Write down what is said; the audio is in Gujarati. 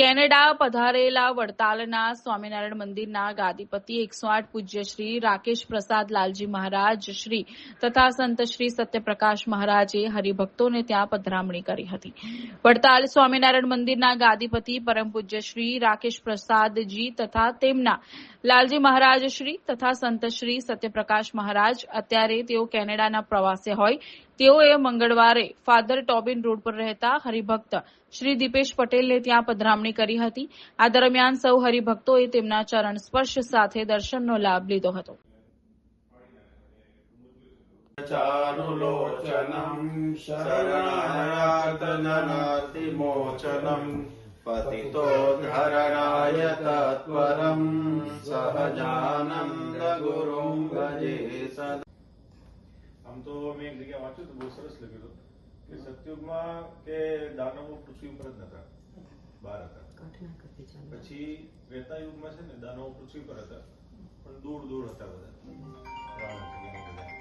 કેનેડા પધારેલા વડતાલના સ્વામિનારાયણ મંદિરના ગાદીપતિ એકસો આઠ પૂજ્ય શ્રી રાકેશ પ્રસાદ લાલજી મહારાજ શ્રી તથા સંત શ્રી સત્યપ્રકાશ મહારાજે હરિભક્તોને ત્યાં પધરામણી કરી હતી. વડતાલ સ્વામિનારાયણ મંદિરના ગાદીપતિ પરમ પૂજ્ય શ્રી રાકેશ પ્રસાદજી તથા તેમના લાલજી મહારાજ શ્રી તથા સંત શ્રી સત્યપ્રકાશ મહારાજ. અત્યારે તેઓ કેનેડાના પ્રવાસે હોય તેઓએ મંગળવારે ફાધર ટોબિન રોડ પર રહેતા હરિભક્ત શ્રી દીપેશ પટેલને ત્યાં પધરામણી કરી હતી આ દરમિયાન સૌ હરિભક્તોએ તેમના ચરણ સ્પર્શ સાથે દર્શનનો લાભ લીધો હતો चारुलोचनम् शरणायातननातिमोचनम् पतितोद्धरणाय तत्परम् सहजानन्दगुरुम् भजे सदा આમ તો મેં એક જગ્યા વાંચ્યું હતું બહુ સરસ લખ્યું હતું કે સત્યુગમાં કે દાનવો પૃથ્વી ઉપર જ નતા બહાર હતા. પછી ત્રેતા યુગમાં છે ને દાનવો પૃથ્વી પર હતા પણ દૂર દૂર હતા બધા.